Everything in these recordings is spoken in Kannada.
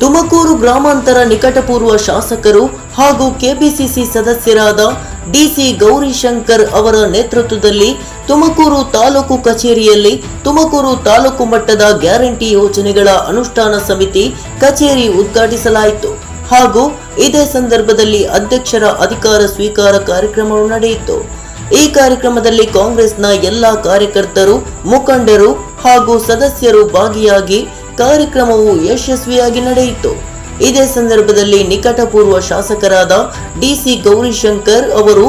ತುಮಕೂರು ಗ್ರಾಮಾಂತರ ನಿಕಟಪೂರ್ವ ಶಾಸಕರು ಹಾಗೂ ಕೆಪಿಸಿಸಿ ಸದಸ್ಯರಾದ ಡಿಸಿ ಗೌರಿಶಂಕರ್ ಅವರ ನೇತೃತ್ವದಲ್ಲಿ ತುಮಕೂರು ತಾಲೂಕು ಕಚೇರಿಯಲ್ಲಿ ತುಮಕೂರು ತಾಲೂಕು ಮಟ್ಟದ ಗ್ಯಾರಂಟಿ ಯೋಜನೆಗಳ ಅನುಷ್ಠಾನ ಸಮಿತಿ ಕಚೇರಿ ಉದ್ಘಾಟಿಸಲಾಯಿತು ಹಾಗೂ ಇದೇ ಸಂದರ್ಭದಲ್ಲಿ ಅಧ್ಯಕ್ಷರ ಅಧಿಕಾರ ಸ್ವೀಕಾರ ಕಾರ್ಯಕ್ರಮವು ನಡೆಯಿತು. ಈ ಕಾರ್ಯಕ್ರಮದಲ್ಲಿ ಕಾಂಗ್ರೆಸ್ನ ಎಲ್ಲ ಕಾರ್ಯಕರ್ತರು, ಮುಖಂಡರು ಹಾಗೂ ಸದಸ್ಯರು ಭಾಗಿಯಾಗಿ ಕಾರ್ಯಕ್ರಮವು ಯಶಸ್ವಿಯಾಗಿ ನಡೆಯಿತು. ಇದೇ ಸಂದರ್ಭದಲ್ಲಿ ನಿಕಟಪೂರ್ವ ಶಾಸಕರಾದ ಡಿಸಿ ಗೌರಿಶಂಕರ್ ಅವರು,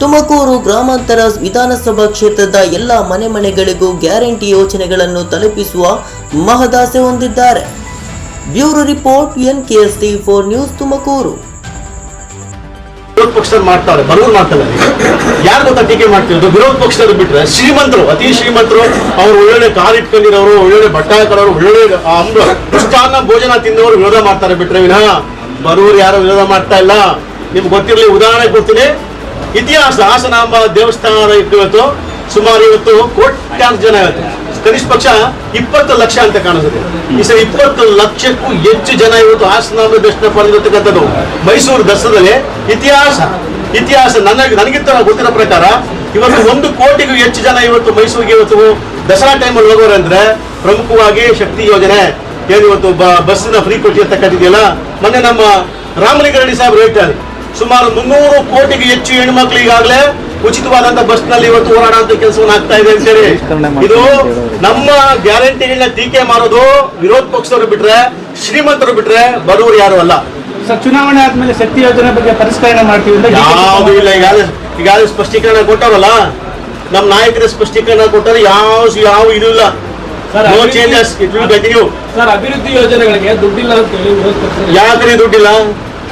ತುಮಕೂರು ಗ್ರಾಮಾಂತರ ವಿಧಾನಸಭಾ ಕ್ಷೇತ್ರದ ಎಲ್ಲ ಮನೆ ಮನೆಗಳಿಗೂ ಗ್ಯಾರಂಟಿ ಯೋಜನೆಗಳನ್ನು ತಲುಪಿಸುವ ಮಹದಾಸೆ ಹೊಂದಿದ್ದಾರೆ. Bureau report N four news Tumakuru. ವಿರೋಧ ಪಕ್ಷದವ್ರು ಮಾಡ್ತಾರೆ ಬಡವರು ಮಾಡ್ತಾರೆ ಯಾರು ಗೊತ್ತಾ ಟೀಕೆ ಮಾಡ್ತಿರೋದು ವಿರೋಧ ಪಕ್ಷದವ್ರು ಬಿಟ್ರೆ ಶ್ರೀಮಂತರು, ಅತಿ ಶ್ರೀಮಂತರು, ಅವ್ರು ಒಳ್ಳೊಳ್ಳೆ ಕಾರ್ ಇಟ್ಕೊಂಡಿರೋರು, ಒಳ್ಳೊಳ್ಳೆ ಬಟ್ಟೆ ಹಾಕೋರು ಒಳ್ಳೊಳ್ಳೆ ಮೃಷ್ಟಾನ್ನ ಭೋಜನ ತಿಂದವರು ವಿರೋಧ ಮಾಡ್ತಾರೆ ಬಿಟ್ರೆ ವಿನಃ ಬಡವರು ಯಾರು ವಿರೋಧ ಮಾಡ್ತಾ ಇಲ್ಲ. ನಿಮ್ಗೆ ಗೊತ್ತಿರಲಿ, ಉದಾಹರಣೆ ಕೊಡ್ತೀನಿ. ಇತಿಹಾಸ, ಹಾಸನಾಂಬ ದೇವಸ್ಥಾನ ಇತ್ತು ಇವತ್ತು. ಸುಮಾರು ಇವತ್ತು ಕೋಟ್ಯಾಂತರ ಜನ ಇವತ್ತು. ಕನಿಷ್ಠ ಪಕ್ಷ ಇಪ್ಪತ್ತು ಲಕ್ಷ ಅಂತ ಕಾಣಿಸುತ್ತೆ. ಈ ಸರಿ ಇಪ್ಪತ್ತು ಲಕ್ಷಕ್ಕೂ ಹೆಚ್ಚು ಜನ ಇವತ್ತು ಹಾಸನ ದರ್ಶನ ಪಡೆದಿರತಕ್ಕಂಥದ್ದು ಮೈಸೂರು ದಸರಾದಲ್ಲಿ. ಇತಿಹಾಸ ಇತಿಹಾಸ ನನಗೆ, ನನಗಿಂತ ಗೊತ್ತಿರೋ ಪ್ರಕಾರ ಇವತ್ತು ಒಂದು ಕೋಟಿಗೂ ಹೆಚ್ಚು ಜನ ಇವತ್ತು ಮೈಸೂರಿಗೆ ಇವತ್ತು ದಸರಾ ಟೈಮಲ್ಲಿ ಹೋಗೋರು ಅಂದ್ರೆ ಪ್ರಮುಖವಾಗಿ ಶಕ್ತಿ ಯೋಜನೆ. ಏನು ಇವತ್ತು ಬಸ್ಸಿನ ಫ್ರೀ ಕಟ್ಟಿದೆಯಲ್ಲ ಮೊನ್ನೆ ನಮ್ಮ ರಾಮಲಿಂಗಾರೆಡ್ಡಿ ಸಾಹೇಬ್ ಹೇಳ್ತಾರೆ, ಸುಮಾರು ಮುನ್ನೂರು ಕೋಟಿಗೂ ಹೆಚ್ಚು ಹೆಣ್ಮಕ್ಳು ಈಗಾಗಲೇ ಉಚಿತವಾದಂತ ಬಸ್ನಲ್ಲಿ ಇವತ್ತು ಹೋರಾಡುವಂತ ಕೆಲಸವನ್ನು ಆಗ್ತಾ ಇದೆ ಅಂತೇಳಿ. ಇದು ನಮ್ಮ ಗ್ಯಾರಂಟಿಗಳನ್ನ ಟೀಕೆ ಮಾಡೋದು ವಿರೋಧ ಪಕ್ಷದವರು ಬಿಟ್ರೆ ಶ್ರೀಮಂತರು ಬಿಟ್ರೆ ಬಡವರು ಯಾರು ಅಲ್ಲ. ಸರ್ ಚುನಾವಣೆ ಆದ್ಮೇಲೆ ಶಕ್ತಿ ಯೋಜನೆ ಬಗ್ಗೆ ಪರಿಷ್ಕರಣೆ ಮಾಡ್ತೀವಿ ಅಂತ ಯಾವುದು ಇಲ್ಲ ಈಗಾಗಲೇ ಈಗಾಗಲೇ ಸ್ಪಷ್ಟೀಕರಣ ಕೊಟ್ಟವರಲ್ಲ? ನಮ್ಮ ನಾಯಕರ ಸ್ಪಷ್ಟೀಕರಣ ಕೊಟ್ಟರೆ ಯಾವ ಯಾವ ಇದು ಇಲ್ಲ. ಸರ್, ನೋ ಅಭಿವೃದ್ಧಿ- changes it will continue sir ಅಭಿವೃದ್ಧಿ ಯೋಜನೆಗಳಿಗೆ ದುಡ್ಡಿಲ್ಲ ಅಂತ ಹೇಳಿ ವಿರೋಧ ಪಕ್ಷ ಯಾಕ್ರಿ ದುಡ್ಡಿಲ್ಲ?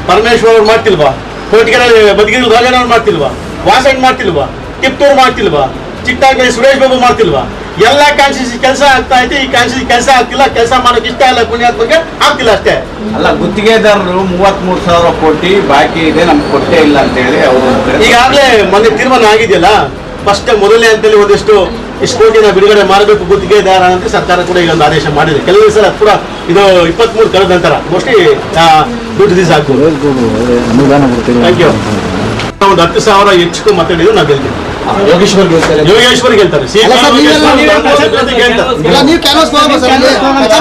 ಪರಮೇಶ್ವರ್ ಅವ್ರು ಮಾಡ್ತಿಲ್ವಾ? ಕೋಟಿಗೆ ಬದಗಿರಿ ರಾಜಣ್ಣ ಅವ್ರು ಮಾಡ್ತಿಲ್ವಾ? ವಾಸಣ್ಣ ಮಾಡ್ತಿಲ್ವಾ? ಕಿತ್ತೂರು ಮಾಡ್ತಿಲ್ವಾ? ಚಿಟ್ಟಾಗಿ ಸುರೇಶ್ ಬಾಬು ಮಾಡ್ತಿಲ್ವಾ? ಎಲ್ಲ ಕಾನ್ಸ್ಟಿಟ್ಯೂನ್ಸಿ ಕೆಲಸ ಆಗ್ತಾ ಐತೆ ಈ ಕಾನ್ಸ್ಟಿಟ್ಯೂನ್ಸಿ ಕೆಲಸ ಆಗ್ತಿಲ್ಲ ಕೆಲಸ ಮಾಡೋಕೆ ಇಷ್ಟ ಇಲ್ಲ ಪುಣ್ಯಾತ್ಮಗೆ ಆಗ್ತಿಲ್ಲ ಅಷ್ಟೇ. ಅಲ್ಲ ಗುತ್ತಿಗೆದಾರರು ಮೂವತ್ಮೂರು ಸಾವಿರ ಕೋಟಿ ಬಾಕಿ ಇದೆ ನಮ್ಗೆ ಕೊಟ್ಟೇ ಇಲ್ಲ ಅಂತ ಹೇಳಿ ಅವರು ಈಗಾಗಲೇ ಮೊನ್ನೆ ತೀರ್ಮಾನ ಆಗಿದೆಯಲ್ಲ? ಫಸ್ಟ್ ಮೊದಲನೇ ಅಂತೇಳಿ ಒಂದಿಷ್ಟು ಇಷ್ಟು ಕೋಟಿನ ಬಿಡುಗಡೆ ಮಾಡಬೇಕು ಗುತ್ತಿಗೆದಾರ ಅಂತ ಸರ್ಕಾರ ಕೂಡ ಈಗ ಒಂದು ಆದೇಶ ಮಾಡಿದೆ. ಕೆಲವು ಸಲ ಕೂಡ ಇದು ಇಪ್ಪತ್ಮೂರು ಕಳೆದ ನಂತರ. ಮೋಸ್ಟ್ಲಿ ದುಡ್ಡು ದಿವಸ ಆಗ್ಬೋದು ಥ್ಯಾಂಕ್ ಯು ಒಂದು ಹತ್ತು ಸಾವಿರ ಹೆಚ್ಚು ಮಾತಾಡಿದ್ರು ನಾವು ಗೆಲ್ತೀವಿ ಯೋಗೇಶ್ವರ್ ಗೆಲ್ತಾರೆ ಯೋಗೇಶ್ವರ್ ಗೆಲ್ತಾರೆ ನೀವೇ ಕಾಂಗ್ರೆಸ್ ಜೊತೆ ಗೆಲ್ತಾರೆ. ಇಲ್ಲ ನೀವು ಕ್ಯಾನ್ವಾಸ್ ಹೋಗಲ್ಲ ಸರ್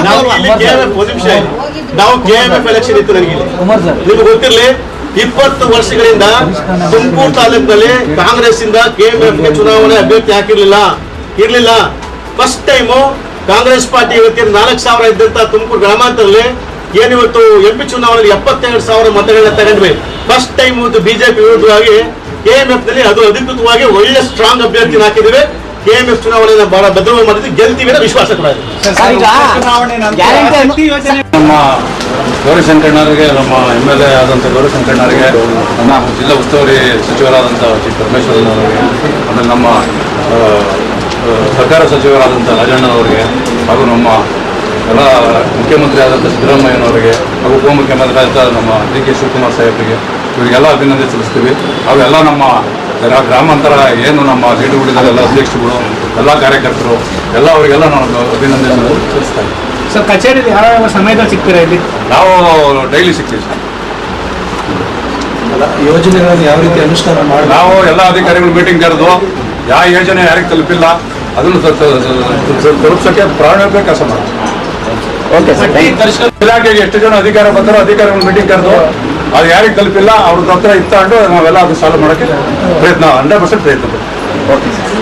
ನಾವು ಹೋಗಲ್ವಾ? ಇಲ್ಲಿ KMF ಒಂದು ನಿಮಿಷ ಇದೆ. ನಾವು ಕೆ ಎಂ ಎಫ್ ಎಲೆಕ್ಷನ್ ಇತ್ತು ನನಗೆ. ನಿಮ್ಗೆ ಗೊತ್ತಿರಲಿ ಇಪ್ಪತ್ತು ವರ್ಷಗಳಿಂದ ತುಮಕೂರು ತಾಲೂಕಿನಲ್ಲಿ ಕಾಂಗ್ರೆಸ್ ಇಂದ ಕೆ ಎಂ ಎಫ್ಗೆ ಚುನಾವಣೆ ಅಭ್ಯರ್ಥಿ ಹಾಕಿರ್ಲಿಲ್ಲ ಇರ್ಲಿಲ್ಲ ಫಸ್ಟ್ ಟೈಮು ಕಾಂಗ್ರೆಸ್ ಪಾರ್ಟಿ ಇವತ್ತಿನ ನಾಲ್ಕು ಸಾವಿರ ಇದ್ದಂತ ತುಮಕೂರು ಗ್ರಾಮಾಂತರದಲ್ಲಿ ಏನಿವತ್ತು ಎಂ ಪಿ ಚುನಾವಣೆಯಲ್ಲಿ ಎಪ್ಪತ್ತೆರಡು ಸಾವಿರ ಮತಗಳನ್ನ ತಗೊಂಡ್ವಿ. ಫಸ್ಟ್ ಟೈಮ್ ಒಂದು ಬಿಜೆಪಿ ವಿರುದ್ಧವಾಗಿ ಕೆ ಎಂ ಎಫ್ನಲ್ಲಿ ಅದು ಅಧಿಕೃತವಾಗಿ ಒಳ್ಳೆ ಸ್ಟ್ರಾಂಗ್ ಅಭ್ಯರ್ಥಿನ ಹಾಕಿದ್ದೇವೆ. ಕೆ ಎಂ ಎಫ್ ಚುನಾವಣೆಯನ್ನು ಬಹಳ ಭದ್ರವಾಗಿ ಮಾಡಿದ್ವಿ ಗೆಲ್ತೀವಿ ಅನ್ನೋ ವಿಶ್ವಾಸ ಕೂಡ ಇದೆ. ಚುನಾವಣೆ ಯೋಜನೆ ನಮ್ಮ ಗೌರಿಶಂಕಣ್ಣರಿಗೆ ನಮ್ಮ ಎಂ ಎಲ್ ಎ ಆದಂಥ ಗೌರಿಶಂಕಣ್ಣರಿಗೆ ನಮ್ಮ ಜಿಲ್ಲಾ ಉಸ್ತುವಾರಿ ಸಚಿವರಾದಂತಹ ಜಿ ಪರಮೇಶ್ವರನವರಿಗೆ ಆಮೇಲೆ ನಮ್ಮ ಸರ್ಕಾರ ಸಚಿವರಾದಂಥ ರಾಜಣ್ಣನವರಿಗೆ ಹಾಗೂ ನಮ್ಮ ಎಲ್ಲ ಮುಖ್ಯಮಂತ್ರಿ ಆದಂಥ ಸಿದ್ದರಾಮಯ್ಯನವರಿಗೆ ಹಾಗೂ ಉಪಮುಖ್ಯಮಂತ್ರಿ ಆದಂಥ ನಮ್ಮ ಡಿ ಕೆ ಶಿವಕುಮಾರ್ ಸಾಹೇಬರಿಗೆ ಇವರಿಗೆಲ್ಲ ಅಭಿನಂದನೆ ಸಲ್ಲಿಸ್ತೀವಿ ಅವೆಲ್ಲ ನಮ್ಮ ಗ್ರಾ- ಗ್ರಾಮಾಂತರ ಏನು ನಮ್ಮ ಲೀಡು ಉಳಿದ ಎಲ್ಲ ಅಧ್ಯಕ್ಷರುಗಳು ಎಲ್ಲ ಕಾರ್ಯಕರ್ತರು ಎಲ್ಲ ಅವರಿಗೆಲ್ಲ ನಾವು ಅಭಿನಂದನೆ ಸಲ್ಲಿಸ್ತಾ ಇದ್ದೀವಿ ಸರ್ ಕಚೇರಿಯಲ್ಲಿ ಯಾವ ಸಮಯದಲ್ಲಿ ಸಿಗ್ತೀರಾ ಇಲ್ಲಿ ನಾವು ಡೈಲಿ ಸಿಗ್ತೀವಿ ಸರ್ ಯೋಜನೆಗಳನ್ನು ಯಾವ ರೀತಿ ಅನುಷ್ಠಾನ ಮಾಡಿ ನಾವು ಎಲ್ಲ ಅಧಿಕಾರಿಗಳು ಮೀಟಿಂಗ್ ಕರೆದು ಯಾವ ಯೋಜನೆ ಯಾರಿಗೆ ತಲುಪಿಲ್ಲ ಅದನ್ನು ತಲುಪಿಸೋಕ್ಕೆ ಪ್ರಾಣ ಕೆಲಸ ತಲುಪಿಸೋಕೆ ಪ್ರಾರಂಭ ಸರ್ ಇಲಾಖೆಗೆ ಎಷ್ಟು ಜನ ಅಧಿಕಾರ ಬಂದರು ಅಧಿಕಾರಿಗಳು ಮೀಟಿಂಗ್ ಕರೆದು ಅದು ಯಾರಿಗೆ ತಲುಪಿಲ್ಲ ಅವ್ರ ಹತ್ರ ಇತ್ತಂಡು ನಾವೆಲ್ಲ ಅದು ಸಾಲ್ವ್ ಮಾಡೋಕ್ಕೆ ಪ್ರಯತ್ನ ಹಂಡ್ರೆಡ್ ಪರ್ಸೆಂಟ್ ಪ್ರಯತ್ನ ಪಡ್ತೀವಿ.